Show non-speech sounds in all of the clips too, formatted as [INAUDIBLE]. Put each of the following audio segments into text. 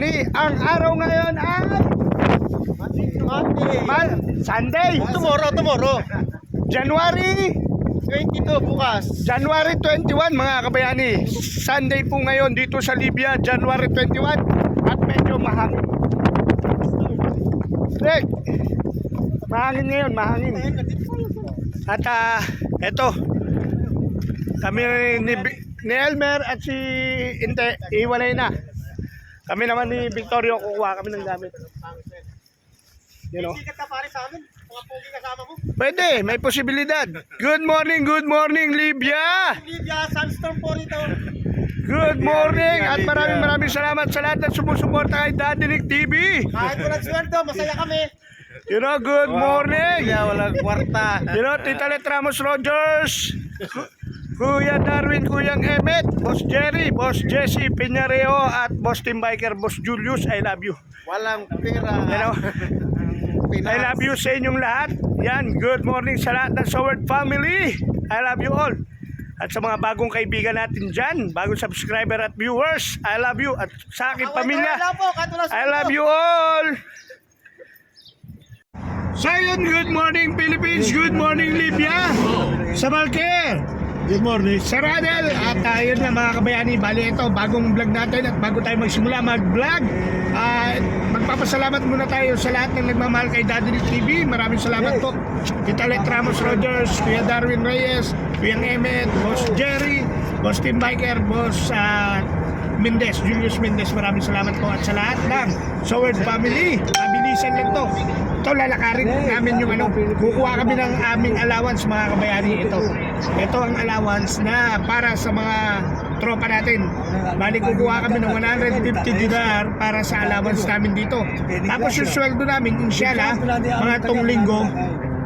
kabayani. Ang araw ngayon ay Monday. Man, Sunday, Tomorrow, tomorrow. January 22 bukas. January 21 mga kabayani. Sunday po ngayon dito sa Libya, January 21 at medyo mahangin. Rick, mahangin ngayon, mahangin. At ah, eto, kami ni, ni Elmer at si Inte, iwalay na. Kami naman ni Victorio, kukuha kami ng gamit. You know? Sikat ka pare sa amin. Mga pogi kasama mo. Pwede, may posibilidad. Good morning, good morning, Libya! Libya, Sunstorm po rito. Good morning at maraming maraming salamat sa lahat ng sumusuporta kay Daddy Nick TV. Kahit walang sweldo, masaya kami. You know, good morning. Kaya walang kwarta. You know, Tita Let Ramos Rogers, [LAUGHS] Kuya Darwin, Kuyang Emmet, Boss Jerry, Boss Jesse Piñareo at Boss Team Biker, Boss Julius, I love you. Walang pera. You know, [LAUGHS] I love you sa inyong lahat. Yan, good morning sa lahat ng Soward family. I love you all. At sa mga bagong kaibigan natin dyan, bagong subscriber at viewers, I love you. At sa aking pamilya, I love you all. So yun, good morning Philippines, good morning Libya. Sa Malker. Good morning. Radel. At uh, yun nga mga kabayani, bali ito, bagong vlog natin at bago tayo magsimula mag-vlog, ah, magpapasalamat muna tayo sa lahat ng nagmamahal kay Daddy TV. Maraming salamat po. Tita Let Ramos Rogers, Kuya Darwin Reyes, Kuya Emmet, Boss Jerry, Boss Tim Biker, Boss ah, Mendez, Julius Mendez, maraming salamat po at sa lahat ng Soward family. Mabilisan lang to. Ito lalakarin namin yung ano, kukuha kami ng aming allowance mga kabayani ito. Ito ang allowance na para sa mga tropa natin. Bali kukuha kami ng 150 dinar para sa allowance namin dito. Tapos yung sweldo namin, inshallah, mga tong linggo,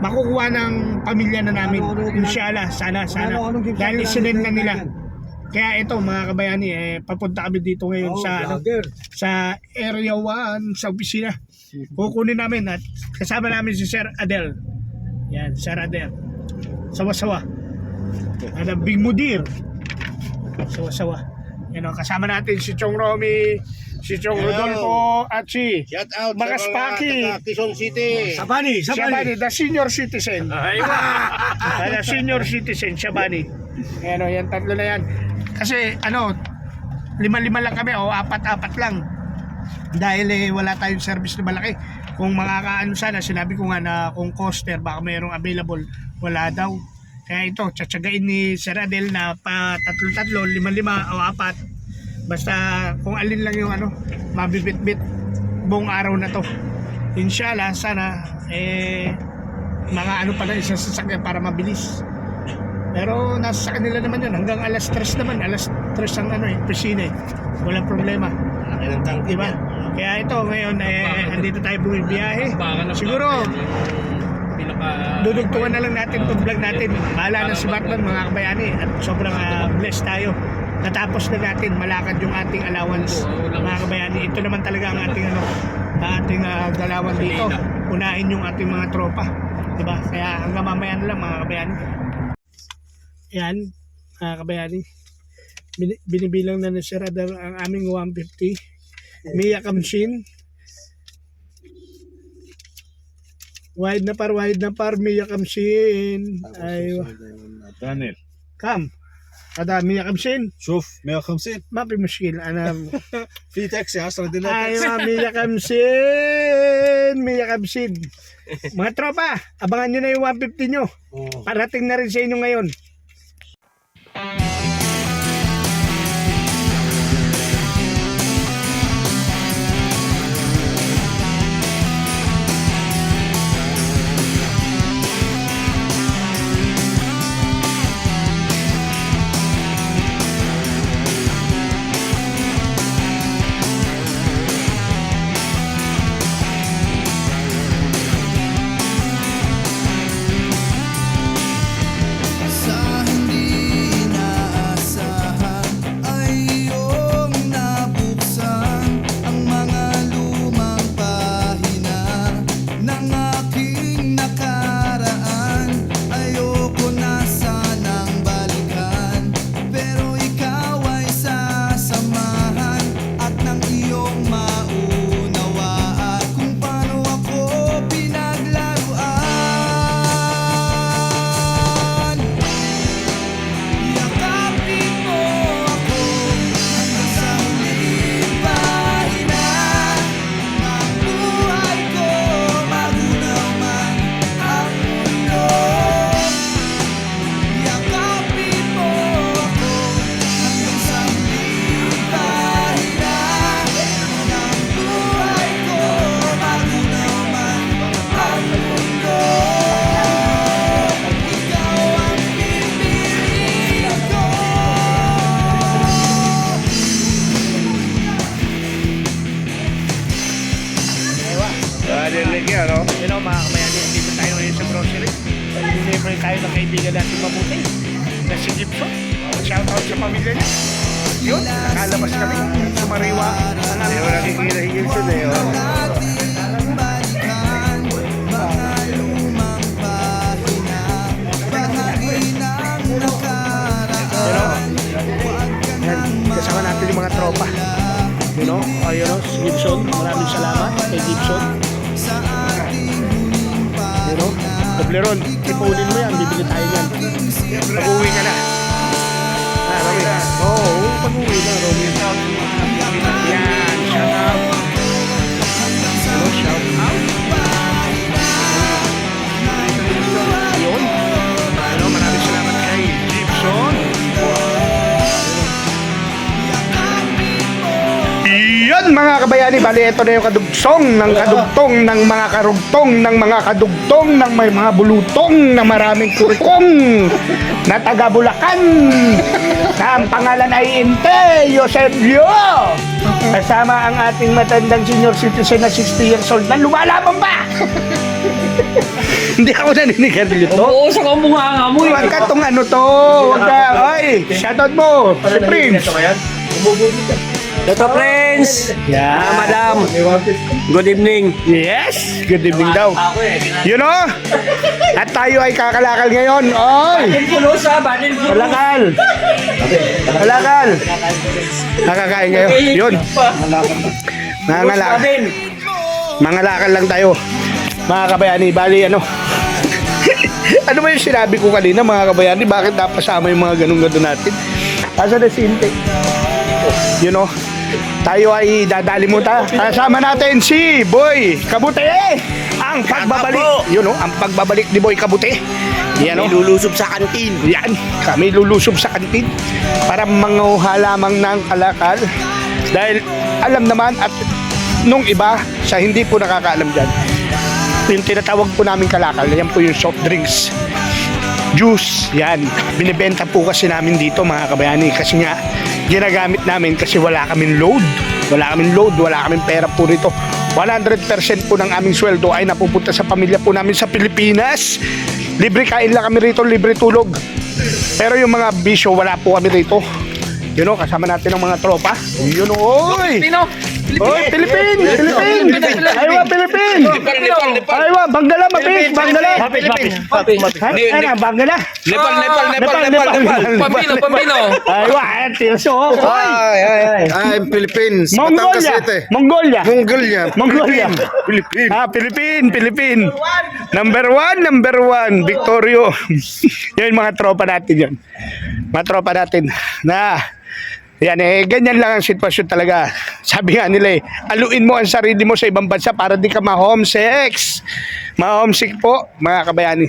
makukuha ng pamilya na namin. Inshallah, sana, sana. Dahil isinin na nila. Kaya ito mga kabayani, eh, papunta kami dito ngayon sa ano, sa Area 1 sa opisina. Kukunin namin at kasama namin si Sir Adel. Yan, Sir Adel. Sawa-sawa. At ang Big Mudir. Sawa-sawa. Yan o, kasama natin si Chong Romy, si Chong Hello. Rodolfo at si Shout out Magas sa mga Paki. taga Quezon City. Sabani, Shabani, the senior citizen. Ah, [LAUGHS] the senior citizen, Shabani. Ayan o, yan, tatlo na yan. Kasi, ano, lima-lima lang kami o apat-apat lang. Dahil eh, wala tayong service na malaki. Kung makakaano sana, sinabi ko nga na kung coaster, baka mayroong available, wala daw. Kaya ito, tsatsagain ni Sir Adel na pa tatlo-tatlo, lima-lima o apat. Basta kung alin lang yung ano, mabibit-bit buong araw na to. Inshallah, sana, eh, mga ano pa na isang sasakyan para mabilis. Pero nasa sa kanila naman yun. Hanggang alas 3 naman. Alas 3 ang ano eh, pisine. Walang problema. Laki ng tangke Diba? Kaya ito ngayon eh, andito tayo bumibiyahe. Siguro, dudugtungan na lang natin itong vlog natin. Bahala na si Batman mga kabayani. At sobrang ah, blessed tayo. Natapos na natin malakad yung ating allowance mga kabayani. Ito naman talaga ang ating ano, ating uh, galawan dito. Unahin yung ating mga tropa. Diba? Kaya hanggang mamaya na lang mga kabayani. Yan, mga kabayani Bin- binibilang na ni Sir Adar ang aming 150. Mia Kamshin. Wide na par, wide na par, Mia Kamshin. Ay, Daniel. kam. Ada Mia Kamshin. شوف 150 ما في مشكلة أنا في تاكسي 10 دولار أيوة مية kamsin Mia Kamshin Mga tropa Abangan nyo na yung 150 nyo Parating na rin sa inyo ngayon Know, mga kabayani, dito tayo ngayon sa grocery. Deliver tayo ng kaibigan natin mabuti. Na si Gibson. Shout out sa pamilya niya. Yun, nakalabas kami. Sumariwa. Ayaw nakikita si Gibson eh. oh. You know, yan, kasama natin yung mga tropa. You know, ayun o, si Gibson. Maraming salamat kay Gibson. Toblerone, ipunin mo yan, bibili tayo yan. Pag-uwi ka na. Ah, Romy. Oo, oh, pag-uwi na, Romy. Yan, shout out. Yan mga kabayani, bali ito na yung kadugtong ng kadugtong ng mga karugtong ng mga kadugtong ng may mga bulutong na maraming kurkong na taga Bulacan na ang pangalan ay Inte Yosebio kasama ang ating matandang senior citizen na 60 years old na lumalaban pa hindi ako naninigarilyo to Oo, sa kamukha nga mo Huwag ka tong ano to Huwag ka Ay, shoutout mo Si Prince Dito, Prince! Yeah. Ah, madam! Good evening! Yes, good evening daw. You know? At tayo ay kakalakal ngayon. Oy! Ha, badin pulos! Kalakal! Kalakal! Nakakain ngayon. Yun. Mga ngalakal. Mga lakal lang tayo. Mga kabayani, bali ano? [LAUGHS] ano ba yung sinabi ko kanina mga kabayani? Bakit napasama yung mga ganun-ganun natin? Asa na si Inte? You know? Tayo ay dadali mo ta. Kasama natin si Boy Kabute. Ang pagbabalik. You know, ang pagbabalik ni Boy Kabute. Yan o. Lulusob sa kantin. Yan, kami lulusob sa kantin para manguha lamang ng kalakal. Dahil alam naman at nung iba sa hindi po nakakaalam dyan, yung tinatawag po namin kalakal, yan po yung soft drinks. Juice, yan. Binibenta po kasi namin dito mga kabayani kasi nga ginagamit namin kasi wala kaming load. Wala kaming load, wala kaming pera po rito. 100% po ng aming sweldo ay napupunta sa pamilya po namin sa Pilipinas. Libre kain lang kami rito, libre tulog. Pero yung mga bisyo, wala po kami rito. Yun o, kasama natin ang mga tropa. Yun o, oy! Pino! Oy, Pilipin! Pilipin! Aywa, Pilipin! Aywa, Banggala, mabis, Banggala! Ay, ano, Banggala? Nepal, Nepal, Nepal, Nepal, Nepal! Pambino, Pambino! Aywa, ay, tirso. Oy! Ay, ay, ay. I'm Philippines. Mongolia! Mongolia! [LAUGHS] Mongolia. Mongolia. Philippines. Ah, Pilipin, Pilipin. Number one, number one, Victorio. [LAUGHS] yan mga tropa natin yan. Mga tropa natin na yan eh, ganyan lang ang sitwasyon talaga. Sabi nga nila eh, aluin mo ang sarili mo sa ibang bansa para di ka ma-homesick. Ma-homesick po, mga kabayani.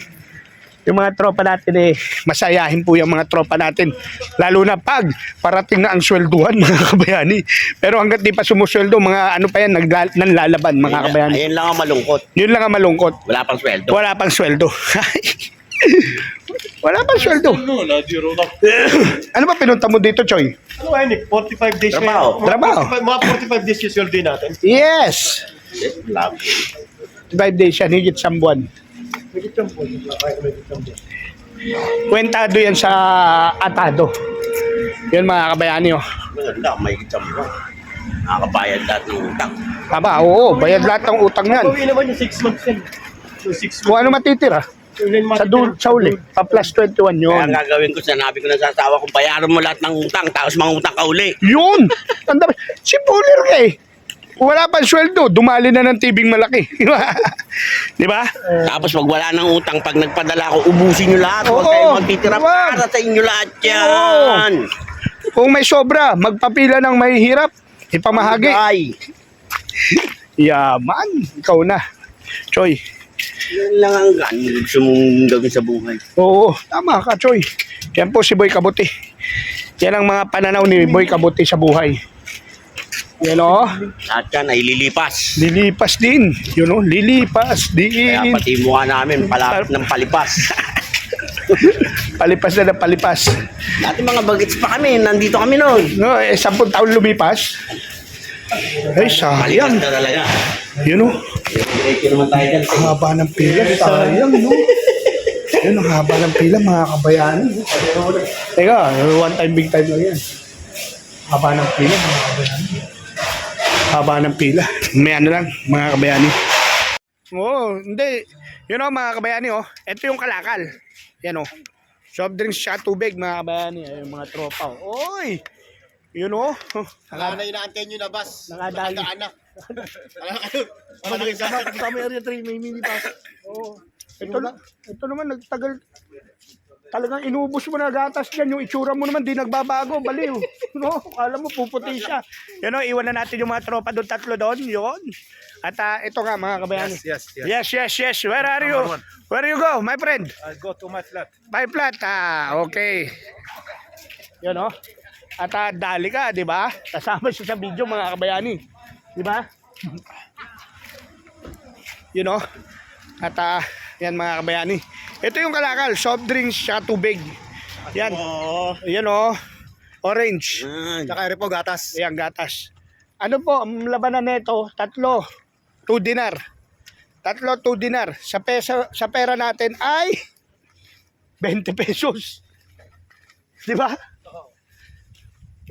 Yung mga tropa natin eh, masayahin po yung mga tropa natin. Lalo na pag parating na ang swelduhan, [LAUGHS] mga kabayani. Pero hanggat di pa sumusweldo, mga ano pa yan, nagla- nanlalaban, mga kabayani. Ayun lang ang malungkot. Yun lang ang malungkot. Wala pang sweldo. Wala pang sweldo. [LAUGHS] [LAUGHS] Wala pang sweldo. ano ba pinunta mo dito, Choy? Ano ba yun eh? 45 days Trabaho. na- Trabaho. 45 mga 45 days yung sweldo natin. Yes! 5 days yan, higit sa buwan. May kitang po. May kitang po. Kwentado yan sa atado. Yun mga kabayani, oh. Maganda, may kitang mo. Nakakabayad lahat ng utang. Aba, oo, bayad lahat ng utang yan. Pauwi naman yung 6 months yan. Yung 6 Kung ano matitira, sa, dul- sa uli, pa plus 21 Kaya yun. gagawin ko, sinabi ko na sa asawa ko, bayaran mo lahat ng utang, tapos mga utang ka uli. Yun! Ang dami. Si Puller ka eh. Wala pang sweldo, dumali na ng tibing malaki. Di [LAUGHS] ba? Di ba? Tapos wag wala ng utang, pag nagpadala ko, ubusin nyo lahat. Huwag Oo. kayong magtitira Wag. para sa inyo lahat yan. Kung may sobra, magpapila ng may hirap, ipamahagi. Ay, [LAUGHS] Yaman, ikaw na. Choy. Yun lang ang gan gusto mong gawin sa buhay. Oo, tama ka, Choy. Yan po si Boy Kabuti. Yan ang mga pananaw ni Boy Kabuti sa buhay. Yan o, Lahat yan ay lilipas. lilipas din. Yun o, lilipas Kaya din. pati mukha namin, palapit ng palipas. [LAUGHS] Palipas na na palipas. Dati mga bagets pa kami, nandito kami noon. No, eh, sampung taon lumipas. Ay, Palipas sayang. na talaga. Yun o. Ang haba ng pila. Sayang, no? Yun, ang haba ng pila, mga kabayani. Teka, one time, big time lang yan. Haba ng pila, mga kabayani. Haba ng pila. May ano lang, mga kabayani. Oo, hindi. Yun o, mga kabayani, oh. Ito yung kalakal. Yan o. Soft drinks siya, tubig, mga kabayani. Ay, yung mga tropa. oh. Oy! Yun o. Wala na inaantay nyo na, bas. Nakadali. Nakadaan na. Ano kasama, kasama area 3, may mini pass. Oo. Ito, na, ito naman, nagtagal. Talagang inubos mo na gatas dyan. Yung itsura mo naman, di nagbabago. Baliw. [LAUGHS] No? Alam mo, puputi siya. Yan o, iwan na natin yung mga tropa doon, tatlo doon. Yun. At ah, ito nga, mga kabayani. Yes, yes, Yes, yes, yes. Where are you? Where you go, my friend? I'll go to my flat. My flat. Ah, okay. Yan o. At ah, dali ka, di ba? Kasama siya sa video, mga kabayani. Di ba? Yun o. At ah, yan mga kabayani. Ito yung kalakal, soft drinks siya, tubig. Yan. Yan o. Orange. Tsaka rin po, gatas. Ayan, gatas. Ano po, ang labanan nito, tatlo, 2 dinar. Tatlo, 2 dinar. Sa, pesa, sa pera natin ay [LAUGHS] 20 pesos. Di ba?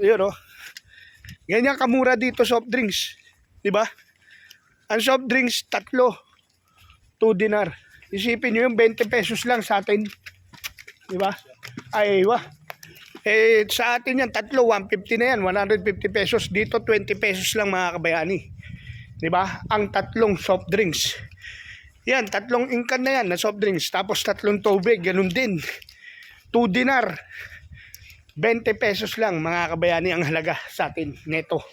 Yun, oh. Ganyan kamura dito soft drinks. Di ba? Ang soft drinks, tatlo, 2 dinar. Isipin nyo yung 20 pesos lang sa atin. Di ba? Ay, wa. Eh, sa atin yan, tatlo, 150 na yan, 150 pesos. Dito, 20 pesos lang mga kabayani. Di ba? Ang tatlong soft drinks. Yan, tatlong ingkan na yan na soft drinks. Tapos tatlong tubig, ganun din. 2 dinar. 20 pesos lang mga kabayani ang halaga sa atin neto.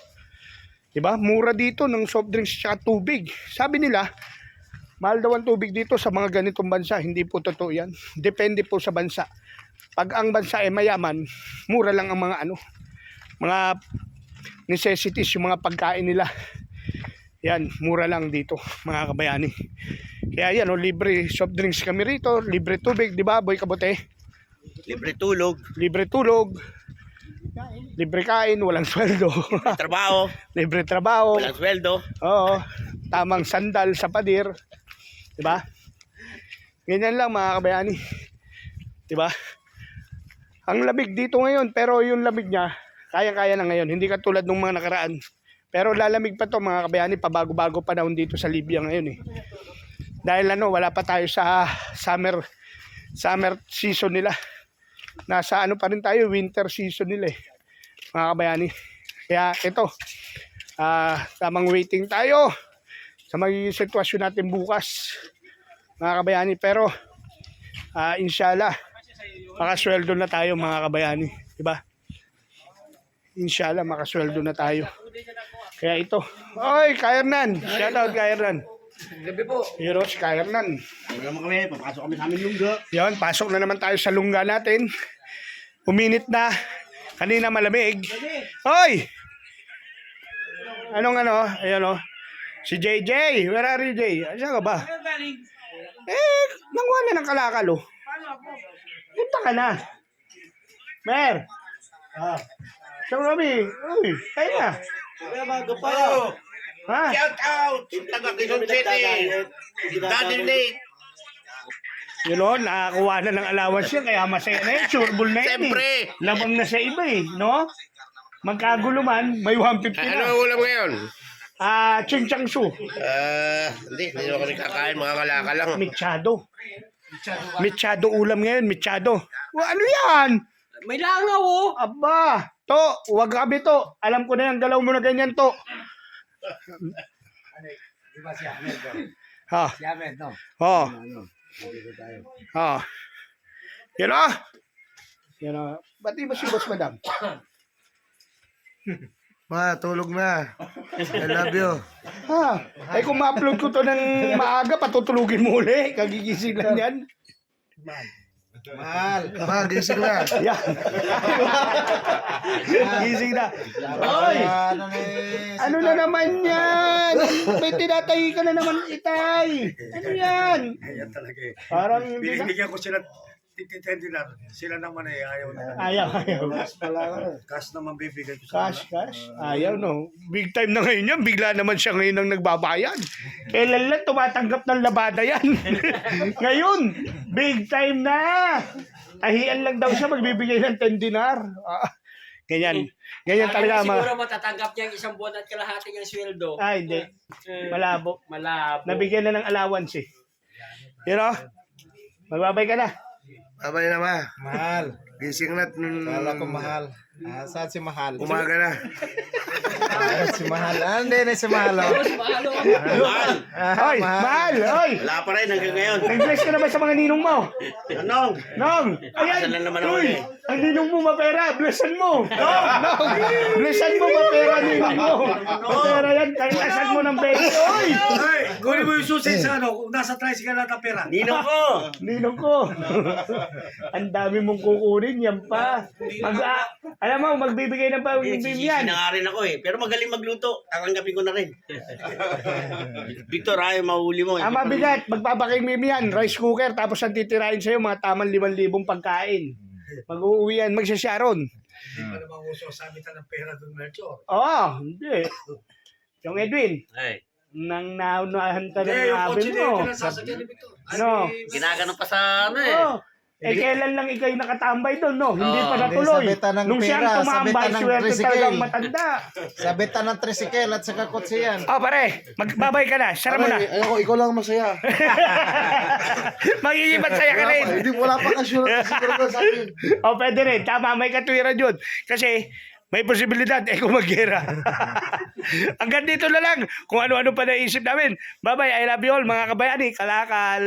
'Di ba? Mura dito ng soft drinks at tubig. Sabi nila, mahal daw ang tubig dito sa mga ganitong bansa. Hindi po totoo 'yan. Depende po sa bansa. Pag ang bansa ay mayaman, mura lang ang mga ano, mga necessities, yung mga pagkain nila. Yan, mura lang dito, mga kabayani. Kaya yan, oh, libre soft drinks kami rito, libre tubig, di ba, boy kabote? Libre tulog. Libre tulog, libre kain, walang sweldo. Trabaho. [LAUGHS] libre trabaho, Walang sweldo. oo, tamang sandal sa padir. Di ba? Ganyan lang mga kabayani. Di ba? Ang lamig dito ngayon, pero yung lamig niya, kayang-kaya na ngayon. Hindi katulad ng mga nakaraan. Pero lalamig pa to mga kabayani, pabago-bago panahon dito sa Libya ngayon eh. Dahil ano, wala pa tayo sa summer summer season nila. Nasa ano pa rin tayo, winter season nila eh. Mga kabayani. Kaya ito, ah tamang waiting tayo sa magiging sitwasyon natin bukas. Mga kabayani, pero ah inshallah, makasweldo na tayo mga kabayani. Diba? Inshallah, makasweldo na tayo. Kaya ito. Oy, Kairnan. Shout out, Kairnan. Gabi po. Hero, si Kairnan. Ano naman kami, papasok kami sa aming lungga. Yan, pasok na naman tayo sa lungga natin. Uminit na. Kanina malamig. Hoy! Anong ano? Ayan o. Si JJ. Where are you, Jay? Saan ka ba? Eh, nangwa na ng kalakal o. Punta ka na. Mer. Ah. Saan kami? Uy, tayo na. Ha? Shout out! Taga Quezon City. Daddy Nate. Yun o, nakakuha na ng allowance yan, kaya masaya na yun. Sureball na yun Siyempre. eh. Labang na sa iba eh, no? Magkagulo man, may 150 Ano na. ang ulam ngayon? Ah, ching chang su. Ah, hindi. Hindi ako kakain. Mga kalaka lang. Michado. Michado ulam ngayon, michado. Ano yan? May langaw oh. Aba, to, wag gabi to. Alam ko na yan, galaw mo na ganyan to. Ha. Oh. Ha. Yan ah. Yan ah. Ba't di ba si Boss Madam? Ma, tulog na. I love you. Ha? Ay kung ma-upload ko to ng maaga, patutulugin mo uli. Kagigising lang yan. Mahal. [LAUGHS] Ma, gising na. [LAUGHS] Yan. [LAUGHS] Gising na. Oy! Ano ni... Ano na naman yan? May tinatahi ka na naman itay. Ano yan? Ayan talaga eh. Parang hindi na. Binibigyan ko sila tititen din natin. Sila naman eh, ayaw na. Ayaw, ayaw. Cash naman bibigay ko sa Cash, cash. Ayaw, no. Big time na ngayon yan. Bigla naman siya ngayon ang nagbabayad. Kailan lang tumatanggap ng labada yan. [LAUGHS] ngayon, big time na. Tahian lang daw siya magbibigay ng 10 dinar. Ah, ganyan. Ganyan talaga. Siguro Ma- matatanggap niya yung isang buwan at kalahati ng sweldo. ah, hindi. Malabo. Malabo. Nabigyan na ng allowance eh. You know? Magbabay ka na. Babay na ma. Mahal. Gising na. mm, Kala ko mahal. Ah, saan si Mahal? Umaga na. Ah, si Mahal. Ah, hindi na si Mahal. oh. Mahal. Oy, mahal. Oy. Wala pa rin hanggang ngayon. Nag-bless ka na ba sa mga ninong mo? Anong? Nong! Ayan! Kasal na naman ako Uy! eh. Ang ninong mo mapera! Blessan mo! [LAUGHS] Nong! Nong! Blessan mo mapera ninong mo! Mapera yan! Kailasan mo ng baby! Uy! Ay, kunin mo yung susi sa ano, kung nasa tricycle na ng pera. Ninong ko. [LAUGHS] Ninong ko! [LAUGHS] Ang dami mong kukunin yan pa! Mag, ah, alam mo, magbibigay ng pang-bim Sisisi yan! na nga rin ako eh. Pero magaling magluto. Tatanggapin ko na rin. [LAUGHS] Victor, ayaw mahuli mo. eh. Ang mabigat, magpapaking mim yan, rice cooker, tapos ang titirahin sa'yo, mga tamang 5,000 pagkain. Mag-uuwi yan, magsasyaron. Hindi pa naman uso sabitan ng pera doon, Melchor. Oo, hindi. Yung Edwin, Ay, nang naunahan ka ng na mo. Ay, Ano? ni- ginagano pa sa ano eh. Oo. Eh, kailan lang ikaw yung nakatambay doon, no? Hindi pa natuloy. Hindi, sabitan ng Nung siyang pera, tumambay, sabitan ng swerte tricycle. talagang matanda. Sabitan ng tricycle at saka kotse yan. Oh, pare, magbabay ka na. Sara mo na. Ayoko, ikaw lang masaya. [LAUGHS] Magiging masaya ka rin. Hindi, wala pa ka sure. Siguro ka sa akin. O, pwede rin. Tama, may katwiran yun. Kasi, may posibilidad, eh kung maggera. [LAUGHS] Hanggang dito na lang kung ano-ano pa naisip namin. Bye-bye, I love you all mga kabayani, kalakal.